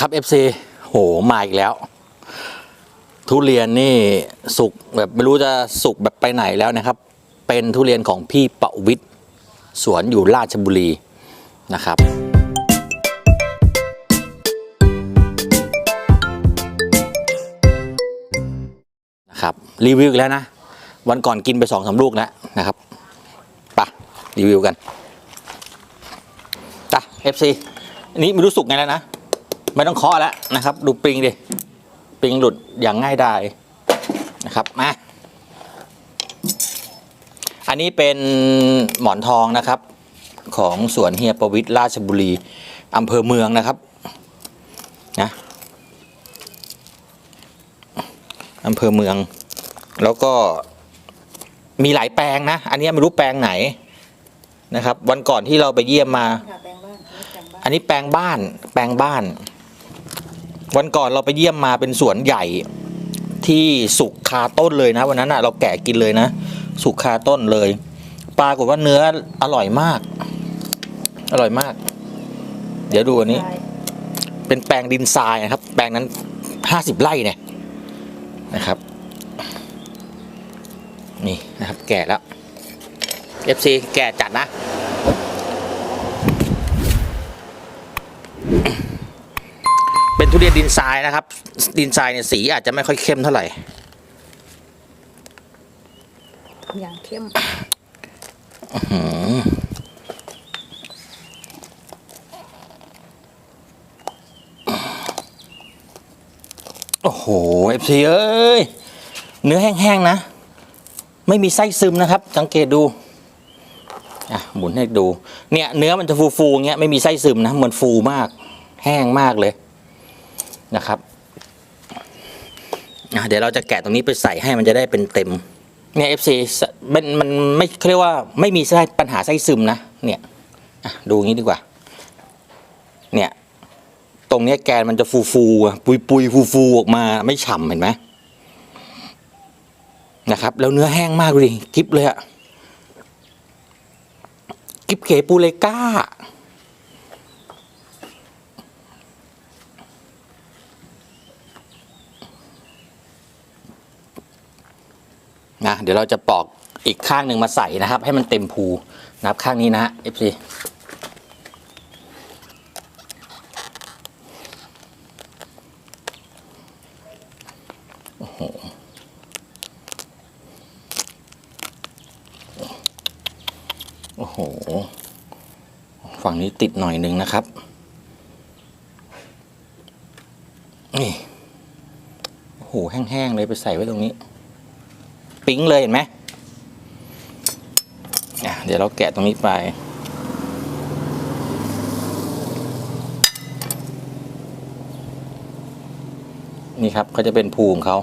ครับ FC โหมาอีกแล้ว ทุเรียนนี่สุกแบบไม่รู้จะสุกแบบไปไหนแล้วนะครับ เป็นทุเรียนของพี่ประวิทย์สวนอยู่ราชบุรีนะครับนะครับ รีวิวอีกแล้วนะ วันก่อนกินไปสองสามลูกแล้วนะครับปะรีวิวกันไป FC อันนี้ไม่รู้สุกไงแล้วนะ ไม่ต้องเคาะแล้วนะครับ ดูปริงดิปริงหลุดอย่างง่ายดายนะครับมาอันนี้เป็นหมอนทองนะครับ ของสวนเฮียประวิทย์ราชบุรีอำเภอเมืองนะครับนะอำเภอเมือง แล้วก็มีหลายแปลงนะ อันนี้ไม่รู้แปลงไหนนะครับ วันก่อนที่เราไปเยี่ยมมาค่ะแปลงบ้านอันนี้แปลงบ้านอันนี้แปลงบ้านแปลงบ้าน วันก่อนเราไปเยี่ยมมาเป็นสวนใหญ่ที่สุกคาต้นเลยนะ วันนั้นอะเราแกะกินเลยนะ สุกคาต้นเลยปรากฏว่าเนื้ออร่อยมาก อร่อยมาก เดี๋ยวดูอันนี้ เป็นแปลงดินทรายนะครับ แปลงนั้นห้าสิบไร่เนี่ยนะครับ นี่นะครับ แก่แล้ว FC แก่จัดนะ ทุเรียนดินทรายนะครับ ดินทรายเนี่ยสีอาจจะไม่ค่อยเข้มเท่าไหร่อย่างเข้มโอ้โหเอฟซีเอ้ย เนื้อแห้งๆนะ ไม่มีไส้ซึมนะครับ สังเกตดูอะหมุนให้ดู เนี่ยเนื้อมันจะฟูๆอย่างเงี้ยไม่มีไส้ซึมนะเหมือนฟูมาก แห้งมากเลย นะครับเดี๋ยวเราจะแกะตรงนี้ไปใส่ให้มันจะได้เป็นเต็มเนี่ยเอฟซีมันมันไม่เรียกว่าไม่มีไส้ปัญหาไส้ซึมนะเนี่ยดูงนี้ดีกว่า เนี่ย ตรงเนี้ยแกนมันจะฟูฟูๆปุยปุยฟูฟูๆออกมาไม่ฉ่ำเห็นไหมนะครับ แล้วเนื้อแห้งมากดูดิกริบเลยอะกริบเก๋ปูเลก้า นะเดี๋ยวเราจะปอกอีกข้างหนึ่งมาใส่นะครับ ให้มันเต็มภูนะครับข้างนี้นะฮะ FC โอ้โหฝั่งนี้ติดหน่อยหนึ่งนะครับ นี่ โอ้โห แห้ง ๆ เลยไปใส่ไว้ตรงนี้ ปิ๊งเลยเห็นไหมเดี๋ยวเราแกะตรงนี้ไป นี่ครับก็จะเป็นภูของเขา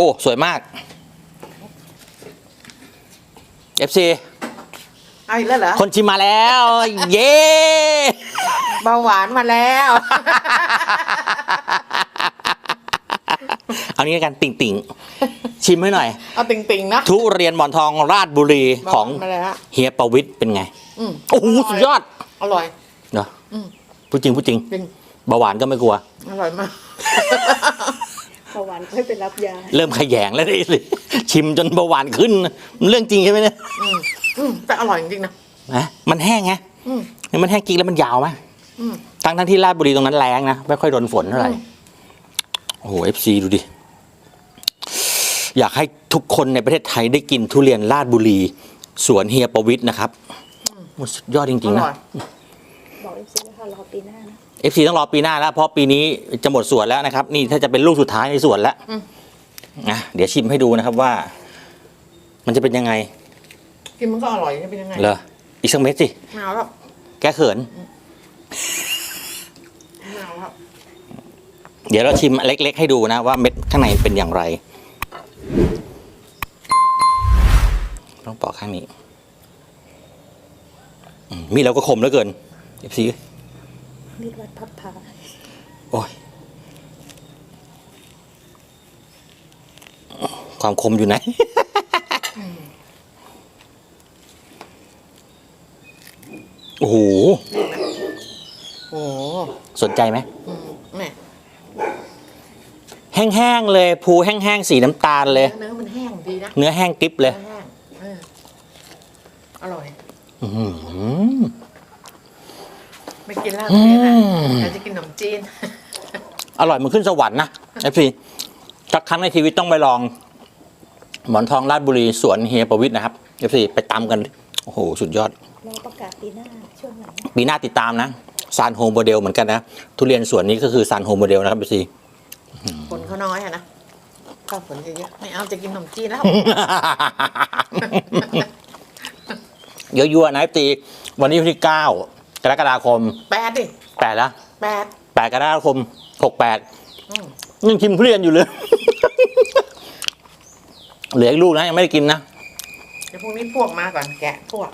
อ้สวยมาก FC เอาอีกแล้วเหรอคนชิมมาแล้ว เย้เบาหวานมาแล้ว เอานี้แล้วกันติ่งติ่งๆ ชิมให้หน่อย เอาติ่งติ่งๆนะ ทุเรียนหมอนทองราชบุรีของเบาหวานมาแล้ว เฮียประวิทย์เป็นไง อืมโอ้โหสุดยอดอร่อย เนาะอืม พูดจริงพูดจริงจริงเบาหวานก็ไม่กลัว อร่อยมาก เบาหวานค่อยไปรับยา เริ่มขยงแล้วดิสิชิมจนเบาหวานขึ้น มันเรื่องจริงใช่ไหมเนี่ยอืมอืมแต่อร่อยจริงๆนะนะมันแห้งไงอืมมันแห้งจริงแล้วมันยาวไหมอืมทั้งทั้งที่ราชบุรีตรงนั้นแรงนะไม่ค่อยโดนฝนเท่าไหร่อืมโอ้โหเอฟซีดูดิ อยากให้ทุกคนในประเทศไทยได้กินทุเรียนราชบุรี สวนเฮียประวิทย์นะครับโอ้สุดยอดจอริงๆนะ ร่อย บอกเอฟซีว่าค่ะรอปีหน้านะ เอฟซีต้องรอปีหน้าแล้วเพราะปีนี้จะหมดสวนแล้วนะครับ นี่ถ้าจะเป็นลูกสุดท้ายในสวนแล้วนะเดี๋ยวชิมให้ดูนะครับว่า มันจะเป็นยังไงกินมันก็อร่อยจะเป็นยังไงเหรออีกสักเม็ดสิไม่เอาแล้วแกเขินไม่เอาแล้วเดี๋ยวเราชิมเล็ก ๆ ให้ดูนะว่าเม็ดข้างในเป็นอย่างไร ต้องปอกข้างนี้อืมมีดเราก็คมเหลือเกิน เอฟซีมีดวัดพับพาโอ้ยความคมอยู่ไหนโอ้โหโอ้โหสนใจไหมอืมแหม่แห้งๆเลยภูแห้งๆสีน้ำตาลเลย เนื้อมันแห้งดีนะ เนื้อแห้งกริบเลยแห้งเอออร่อย อื้อหือ ไม่กินลาบเลยนะอืมแต่จะกินขนมจีน อร่อยเหมันขึ้นสวรรค์นะเอฟซีสักครั้งในชีวิตต้องไปลอง หมอนทองราชบุรีสวนเฮียประวิทย์นะครับเอฟซีไปตามกัน โอ้โห สุดยอดเราประกาศปีหน้าช่วงไหนปีหน้าติดตามนะซานโฮโมเดลเหมือนกันนะ ทุเรียนสวนนี้ก็คือซานโฮโมเดลนะครับเอฟซีผลเขาน้อยอะนะข้าวผลเยอะๆไม่เอาจะกินขนมจีนแล้ว เยอะๆนะเอฟซีวันนี้วันที่เก้า กรกฎาคมแปดดิแปดแล้วแปดแปดกรกฎาคมหกแปดอืมยังชิมทุเรียนอยู่เลย เหลืออีกลูกนะยังไม่ได้กินนะเดี๋ยวพรุ่งนี้พวกมาก่อนแกะพวก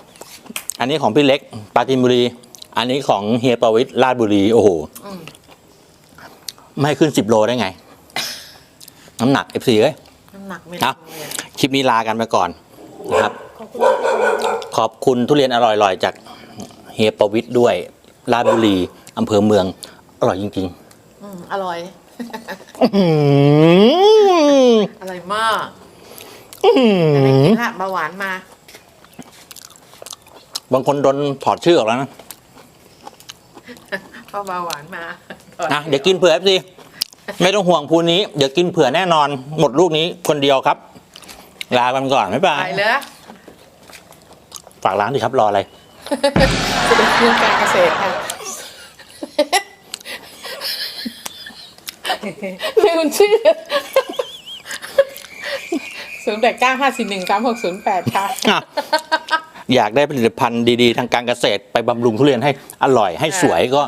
อันนี้ของพี่เล็กปราจีนบุรี อันนี้ของเฮียประวิทย์ราชบุรีโอ้โหอืมไม่ให้ขึ้นสิบโลได้ไง น้ำหนัก FC เอ้ย น้ำหนักไม่ครัลบงเลยอะคลิปนี้ลากันไปก่อนนะครับ ขอบคุณมากค่ะขอบคุณทุเรียนอร่อยๆจาก เฮียประวิทย์ด้วยราชบุรีอำเภอเมือง อร่อยจริง อืมอร่อย ๆ อื้อหืออร่อยมากอื้อหืจะได้อกินละเบาหวานมา บางคนโดนถอดชื่อออกแล้วนะเพราะเบาหวานมานะเดี๋ยวกินเผื่อ FC ไม่ต้องห่วงภูนี้ เดี๋ยวกินเผื่อแน่นอน หมดลูกนี้คนเดียวครับ ลากันก่อนบ๊ายบาไปยเลย ฝากร้านดิครับรออะไร จะเป็นเครื่องการเกษตรค่ะลืมชื่อศูนย์แปดเก้าห้าสี่หนึ่งสามหกศูนย์แปดค่ะอะ อยากได้ผลิตภัณฑ์ดีๆ ทางการเกษตร ไปบำรุงทุเรียนให้อร่อยให้สวยก็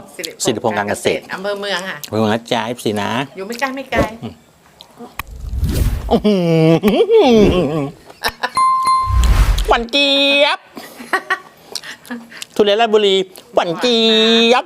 สิริพงษ์การเกษตรอำเภอเมืองค่ะเมืองนะจ๊ะสินะ อยู่ไม่ไกลไม่ไกลอื้อหือหวานเจี๊ยบ ทุเรียนราชบุรีหวานเจี๊ยบ